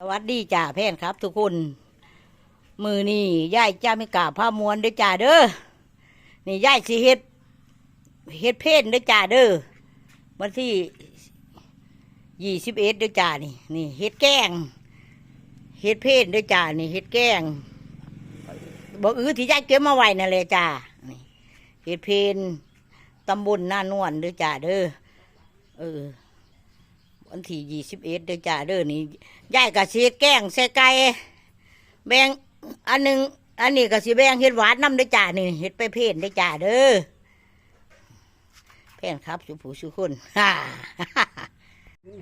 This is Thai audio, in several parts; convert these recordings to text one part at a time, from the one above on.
สวัสดีจ่าแพนครับ ทุกคน มือนี่ย่ายจ้าไม่กล้าผ้ามวนด้อจ่าเด้อนี่ย่ายสิเฮ็ดเฮ็ดเพนด้อจ่าเด้อวันที่ยี่สิบเอ็ดด้อจ่านี่ นี่เฮ็ดแกงเฮ็ดเพนด้อจ่านี่เฮ็ดแกงบอกอือที่ย่ายเก็บมาไว้นั่นแหละจ่าเฮ็ดเพนตำบลหน้านวลด้อจ่าเด้อเออ วันที่ยี่สิบเอ็ดเด้อจ่าเด้อนี่ยายกะสิเฮ็ดแกงใส่ไก่แบงอันหนึ่งอันนี้กะสิแบงเฮ็ดหวานน้ำเด้อจ่านี่เฮ็ดไปเพนเด้อจ่าเด้อเพนครับสุผู้สุคน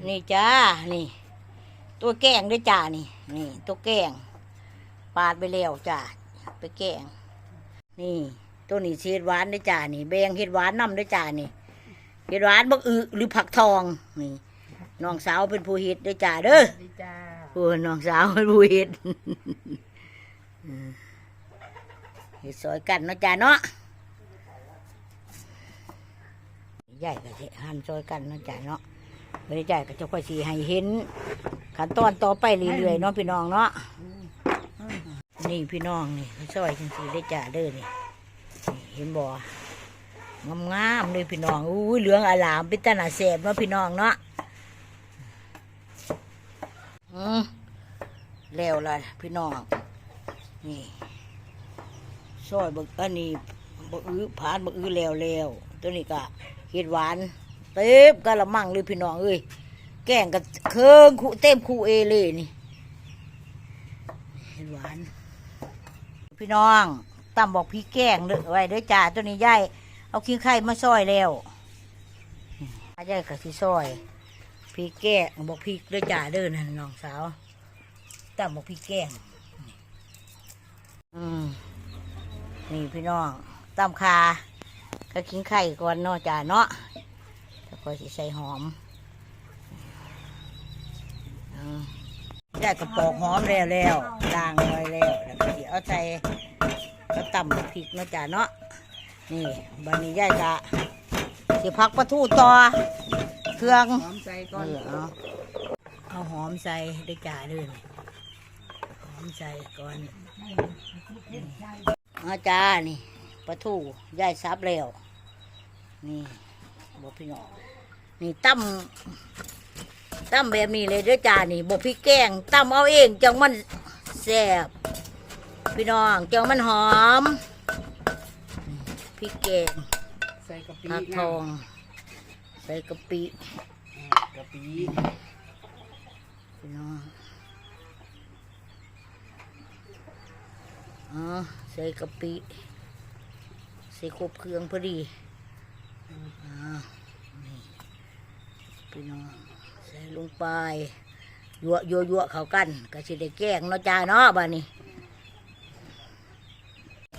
นี่จ้านี่ ตัวแกงเด้อจ่านี่ นี่ ตัวแกงปาดไปแล้วจ้าไปแกงนี่ตัวนี้เฮ็ดหวานเด้อจ่านี่แบงเฮ็ดหวานน้ำเด้อจ่านี่เฮ็ดหวานบักอึหรือผักทองนี่ น้องสาวเป็นผู้เฮ็ดเด้อจ้าเด้อดีจ้าโอ้น้องสาวเป็นผู้เฮ็ดอืมเฮ็ดซอยกันเนาะจ้าเนาะใหญ่ก็สิหั่นซอยกันเนาะจ้าเนาะไม่ได้ใหญ่ก็จะค่อยสีให้เห็นขั้นตอนต่อไปเรื่อยๆเนาะพี่น้องเนาะนี่พี่น้องนี่เขาซอยจังสีได้จ้าเด้อนี่นี่เห็นบ่งามๆเลยพี่น้องอุ้ยเหลืองอลามเป็นตาหนาแสบเนาะพี่น้องเนาะอืม แล้วล่ะพี่น้อง นี่ซอยบักอันนี้บักอื้อผ่านบักอื้อแล้วแล้วตัวนี้ก็เห็ดหวานเต็มกะละมังเลยพี่น้องเอ้ยแกงกับเคิงคู่เต็มคู่เอเลยนี่เห็ดหวาน พี่น้องตำบอกพี่แกงเด้อไว้เด้อจ้าตัวนี้ย่ายเอาขี้ไข่มาซอยแล้วนี่ายกับที่ซอย พริกแกงบอกพริกด้วยจ่าเด้อนั่นน้องสาวตำบอกพริกแกงอืมนี่พี่น้องตำคาก็ขิงไข่ก่อนเนาะจ่าเนาะแล้วก็สิใส่หอมอได้กระปอกหอมแล้วแล้วล้างไว้แล้วแล้วก็เอาใส่ก็ตำพริกเนาะจ่าเนาะนี่บันนี้ยายกะสิพักปลาทูต่อ เครื่อง หอมใจก่อน เออเอาเอาหอมใส่ด้วยจ่าด้วยนี่หอมใส่ก่อนอาจารย์นี่ปลาทูยายซับแล้ว นี่บอกพี่น้องนี่ตั้มตั้มแบบนี้เลยเด้วยจ่านี่บอกพี่แกงตั้มเอาเองจังมันแซ่บพี่น้องจังมันหอมพริกแกงใส่กะปิผักทอง ใส่กะปิกะปิพี่น้องอ๋อใส่กะปิใส่ครบเครื่องพอดีอ่านี่พี่น้องใส่ลงไปยั่วยั่วยั่วเข้ากันก็สิได้แกงเนาะจ้าเนาะบ้านี้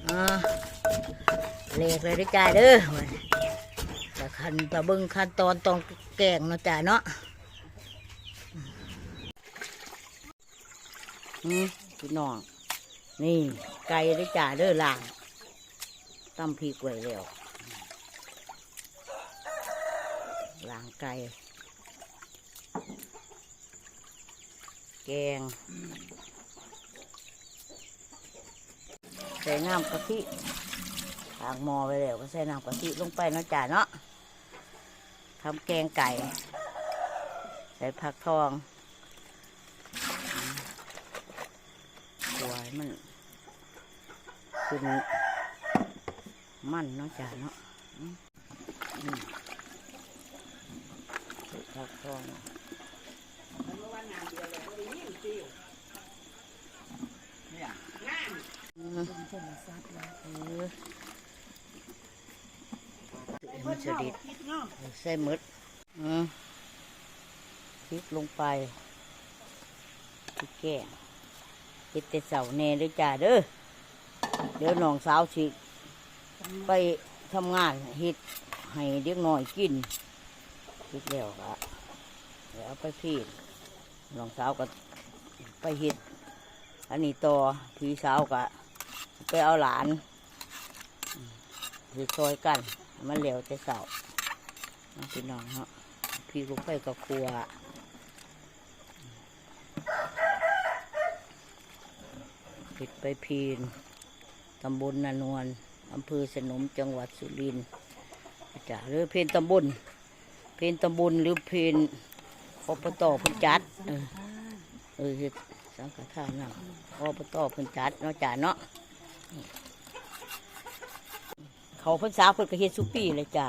อ่าเล็กเลยเด้อจ้าเด้อบัดนี้แต่ ขันตะเบึงขั้นตอนตองแกงเนาะจ้าเนาะอืมพี่น้อง นี่ไก่ได้จ่าเด้อล่างตำพริกไว้แล้วล่างไก่แกงใส่น้ำกะทิทางมอไปแล้วก็ใส่น้ำกะทิลงไปเนาะจ่าเนาะ ทำแกงไก่ ใส่ผักทองหวให้มันคือมันเนาะจ้าเนาะผักทองอืมเออมันจะดิด ใส่หมดอืมพริกลงไปพริกแกงเฮ็ดแต่เสาแน่ด้วยจ้าเด้อเดี๋ยวน้องสาวสิไปทำงานเฮ็ดให้เด็กน้อยกินเฮ็ดแล้วก็เดี๋ยวไปพีดน้องสาวก็ไปเฮ็ดอันนี้ต่อพี่สาวก็ไปเอาหลานคือซอยกันมันเหลวแต่เสา พี่น้องเนาะพี่ก็ไปกับครัวเห็ดไปพีนตำบลนานวลอำเภอสนมจังหวัดสุรินทร์จ้ะหรือเพนตำบล เพนตำบลหรือเพนอบตเพิ่นจัด เออเออเฮ็ดสังฆทานนะอบตเพิ่นจัดเนาะจ้ะเนาะเขาพรรษาเพิ่นก็เฮ็ดทุกปีเลยจ้ะ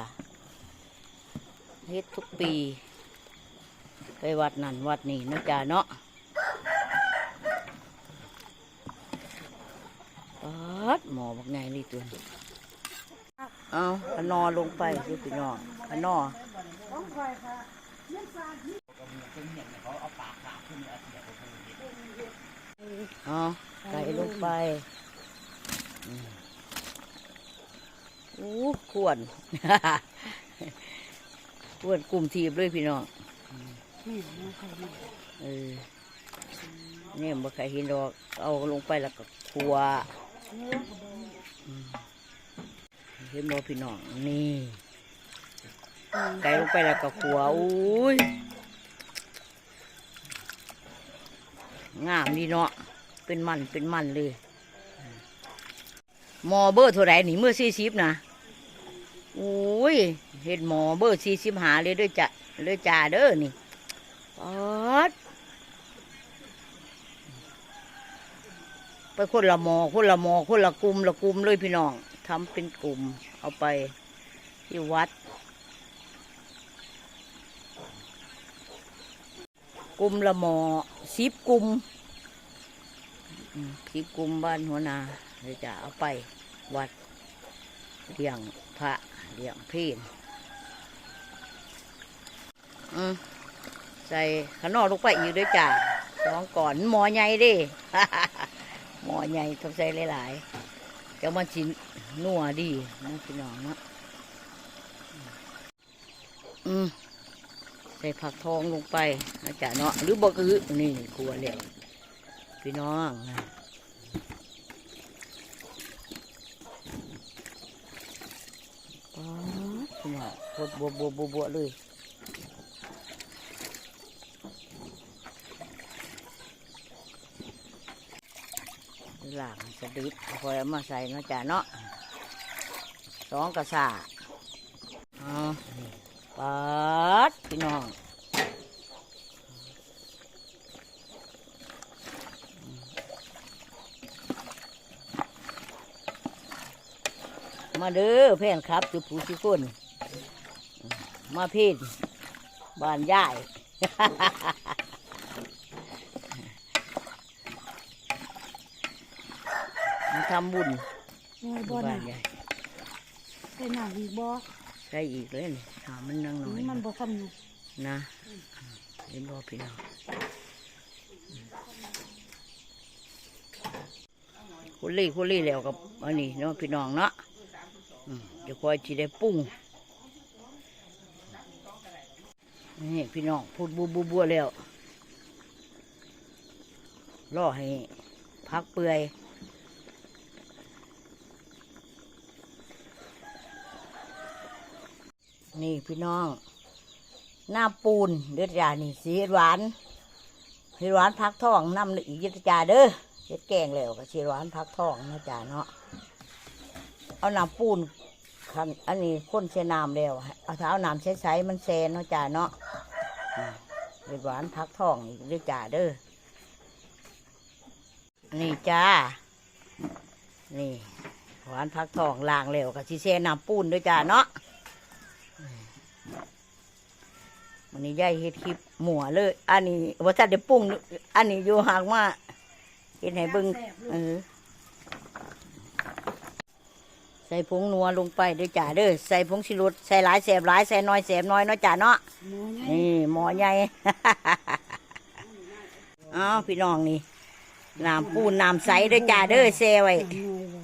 เฮ็ดทุกปี ไปวัดนั่นวัดนี่นะจ้ะเนาะปัดหมอบักไงนี่ตัวนเอาพนอลงไปสิพี่น้องพนอเอาไก่ลงไปอู้ขวน ขวนกลุ่มทีบเลยพี่น้องเออเนี่ยบ่เคยเห็นดอก เอาลงไปแล้วก็คั่วอืมเห็นบ่พี่น้องนี่ไก่ลงไปแล้วก็คั่วอุ้ยงามดีเนาะเป็นมันเป็นมันเลยหมอเบอร์เท่าไหร่นี่เมื่อสี่สิบนะ โอ้ยเห็ดหมอเบอร์สี่สิบหาเลยด้วยจ้ะเลยจ้าเด้อนี่ปอดไปคนละหมอคนละหมอคนละกลุ่มละกลุ่มเลยพี่น้องทำเป็นกลุ่ม เอาไปที่วัด กลุ่มละหมอสิบกลุ่มอืมสิบกลุ่มบ้านหัวนาเลยจะเอาไปวัด เลี้ยงพระเลี้ยงเพนอืมใส่ขนอลงไปอีกด้วยจ้ะสองก่อนหมอใหญ่ดิหมอใหญ่ต้องใส่หลายๆเจ้ามันชินนัวดีนะพี่น้องนะอืมใส่ผักทองลงไปนะจ๊ะเนาะหรือบอกอือนี่ครัวแล้วพี่น้องนะ ป๊าดพี่น้องโคตรบัวบวบวบวเลยหลังสะดิดคอยเอามาใส่เนาะจ้ะเนาะสองกระสาอ๋อปัดพี่น้อง มาเด้อเพื่อนครับจุผู้ทุกคนมาพีนบ้านย่ายมาทำบุญน้อยที่บ่บ้าน่ะนใหญ่ใส่หนังอีกบ่ใส่อีกเลยนี่ถามมันนังหน่อยมันบ่คำอยู่นะเห็นบ่พี่น้องคุลี่คุลี่แล้วกับอันนี้เนาะพี่น้องเนาะอืม เดี๋ยวคอยจีได้ปุ้งนี่พี่น้องพูดบัวบัวบัวแล้วรอให้พักเปื่อยนี่พี่น้อง หน้าปูนเดือดจานี่สีหวานเฮ็ดหวานพักท้องน้ำอีกยึดจาเด้อเฮ็ดแกงแล้วก็สีหวานพักท้องนะจ๊ะเนาะ เอาน้ำปูนคันอันนี้ข้นเชน้ำแล้วเอาเท้าน้ำใสๆมันแซนเนาะจ๊ะเนาะอืมเฮ็ดหวานพักท้องอีกเดือดจาเด้อนี่จ้า นี่หวานพักท้องล้างแล้วก็สีแซนน้ำปูนด้วยจ้าเนาะวันนี้ยายเฮ็ดคลิปหมัวเลย อันนี้ว่าถ้าได้ปรุงอันนี้อยู่ห่างมาเห็นให้เบิ่งเออ ใส่ผงนัวลงไปเด้วยจ้าเด้อใส่ผงชิรสใส่หลายแสบหลายใส่น้อยแสบน้อยเนาะจ้าเนาะหมูไงนี่หมอใหญ่ อ้าวพี่น้องนี่น้ำปูนน้ำใสเด้วยจ้าเด้อแซ่ไว้น้อยบ่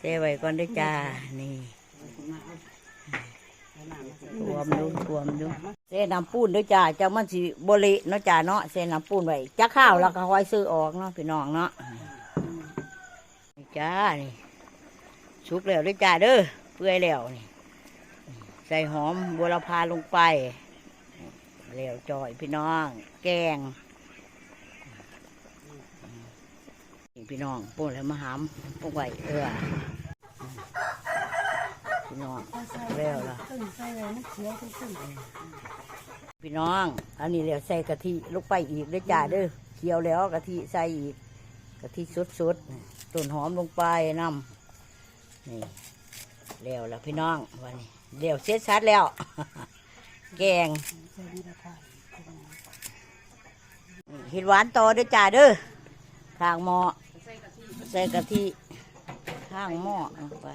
แซ่ไว้ก่อนเด้วยจ้านี่รวมดูรวมดูเส้น้ำปูนเด้วยจ้าเจ้ามันสิบริเนาะจ้าเนาะเส้น้ำปูนไว้จะข้าวแล้วก็คอยซื้อออกเนาะพี่น้องเนาะนี่จ้านี่ ชุกแล้วด้วยจ้าเด้อเปื่อยแล้วนี่ใส่หอมบัวละพาลงไปแล้วจอยพี่น้อง แกงพี่น้องโป้แล้วมาหามพวกไหวเออพี่น้องแล้วล่ะตึ้งใส่เลยมันเขียวตึ้งตึ้งพี่น้อง อันนี้เดี๋ยวใส่กะทิลงไปอีกด้อจ้าเด้อเคี่ยวแล้วกะทิใส่อีกกะทิสดๆต้นหอมลงไปน้ำ นี่แล้วล่ะพี่น้องวันนี้เดี๋ยวเสร็จชัดแล้ว แกงเห็ดหวานต่อด้อจ้าเด้อข้างหม้อใส่กะทิข้างหม้อลงไป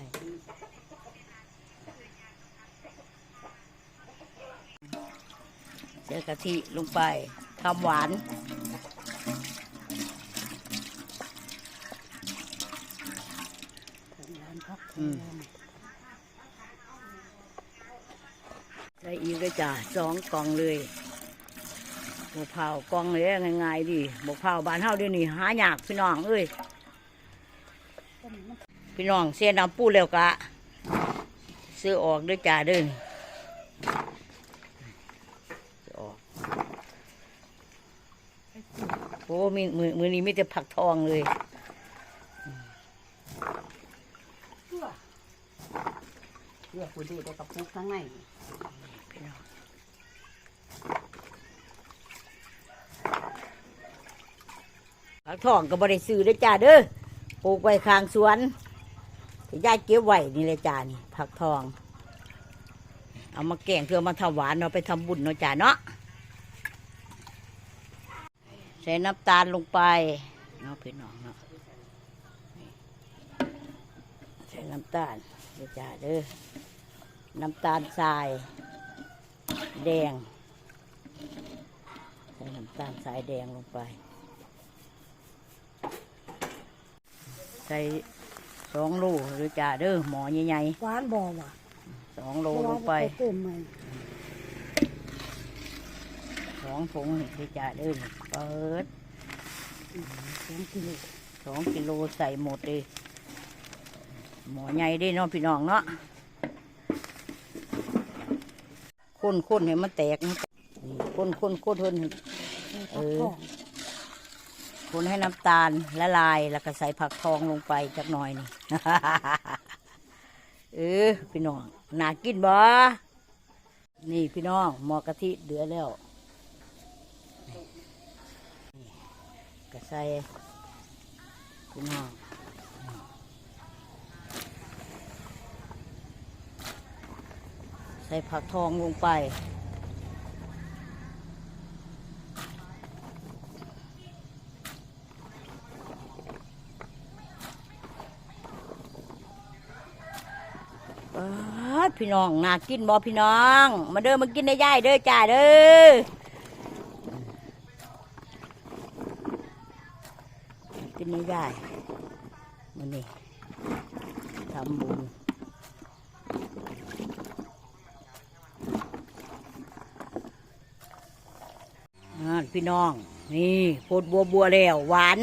ใส่กะทิลงไปทำหวาน ร้านพัก อืม ใส่อีกเลยจ้าสองกล่องเลยบกเผากล่องเลยง่ายๆดิบกเผาบ้านเฮาเดี๋ยวนี้หายากพี่น้องเอ้ยพี่น้องเสียน้ำปูแล้วกะซื้อออกด้วยจ้าเด้อซื้อออกโอ้มีมือมือนี้มีแต่ผักทองเลย เพื่อ เพื่อผู้ดีได้กับปุ๊กข้างในพี่น้องผักทองก็บริซื้อด้จ้าเด้อปลูกไว้ข้างสวนที่ยายเก็บไว้นี่เลยจ้านี่ผักทอง เอามาแกงเพื่อมาทำหวานเนาไปทำบุญเนาะจ้าเนาะใส่น้ำตาลลงไปเนาะพี่น้องเนาะใส่น้ำตาลเด้อจ้าเด้อ น้ำตาลทราย แดง ใส่น้ำตาลทรายแดงลงไป ใส่สองโลหรือจ่าเด้อหมอใหญ่หวานบ่ว่ะๆสองโลลงไปเติมมันสองผงนี่หรือจ่าเด้อนี่เปิดสองกิโลสองกิโลใส่หมดเลยหมอใหญ่เด้เนาะพี่น้องเนาะ คนคนๆให้มันแตกนะนี่คนคนคนคนเออคนให้น้ำตาลละลายแล้วก็ใส่ผักทองลงไปจักหน่อยนี่เออพี่น้องน่ากินบ่นี่พี่น้องหมอกะทิเดือดแล้วนี่ก็ใส่พี่น้อง ใส่ผักทองลงไป พี่น้องน่ากินบ่พี่น้อง มาเด้อมากินได้ย่ายเด้อจ้าเด้อกินได้ย่ายมันนี่ทำบุญอ่า พี่น้อง นี่โพดบัวบัวแล้วหวาน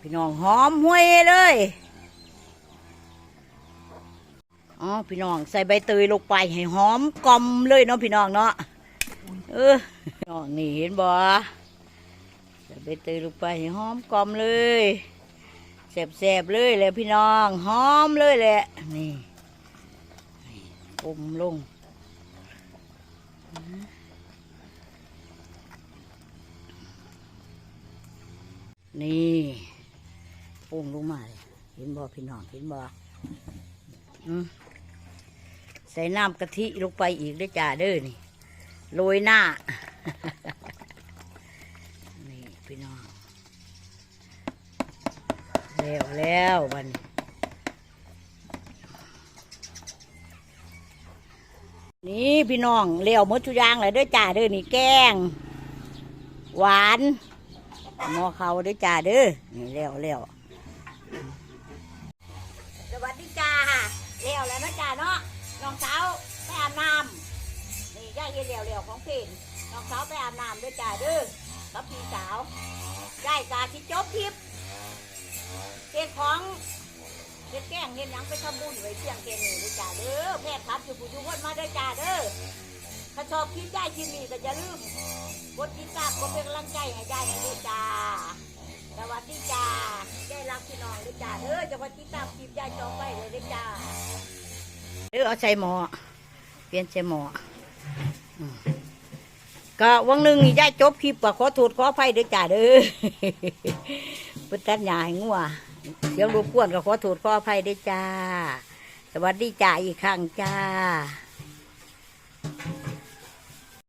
พี่น้องหอมห้วยเลยอ๋อพี่น้องใส่ใบเตยลงไปให้หอมกลมเลยเนาะพี่น้องเนาะเออน้องนี่เห็นบ่ใส่ใบเตยลงไปให้หอมกลมเลยแสบๆเลยแหละพี่น้องหอมเลยแหละนี่นี่อมลง นี่ปุ่มลงมาเลยเห็นบ่พี่น้องเห็นบ่อืมใส่น้ำกะทิลงไปอีกด้วยจ้าเด้อนี่โรยหน้า นี่พี่น้อง แล้วแล้ววันนี้นี่พี่น้องเลี้ยวมดทุยางเลยเด้อจ้าเด้อนี่แกง หวาน หมอเขาด้อจ้าเด้อนี่แล้วแล้วสวัสดีจ้าเลี้ยวแล้วนะจ้าเนาะน้องสาวไปอาบน้ำนี่ย่าเฮ็ดเลี้ยวเลี้ยวของเพนน้องสาวไปอาบน้ำด้วยจ้าเด้อกับพี่สาวย่ายกาที่จบคลิปเฮ็ดของเฮ็ดแกงเฮ็ดหยังไปทำบุญไว้เที่ยงเกนี้ด้วยจ้าเด้อแพทย์ครับอยู่ผู้อยู่คนมาด้วยจ้าเด้อถ้าชอบคลิปย่ายคลิปนี้ก็อย่าลืม กดติดตามกดเป็นกำลังใจให้ย่ายน่อยด้วยจ้าสวัสดีจ้าด้อจ้าเด้อจะมาติดตามคลิปยายต่อไปเลยเด้อจ้าเด้อเอาใส่หม้อเปลี่ยนใส่หม้อก็วังหนึ่งยายจบคลิปก็ขอโทษขออภัยเด้อจ้าเด้อพุทธัญญาให้งัวเสียงรบกวนก็ขอโทษขออภัยเด้อจ้า สวัสดีจ้าอีกครั้งจ้า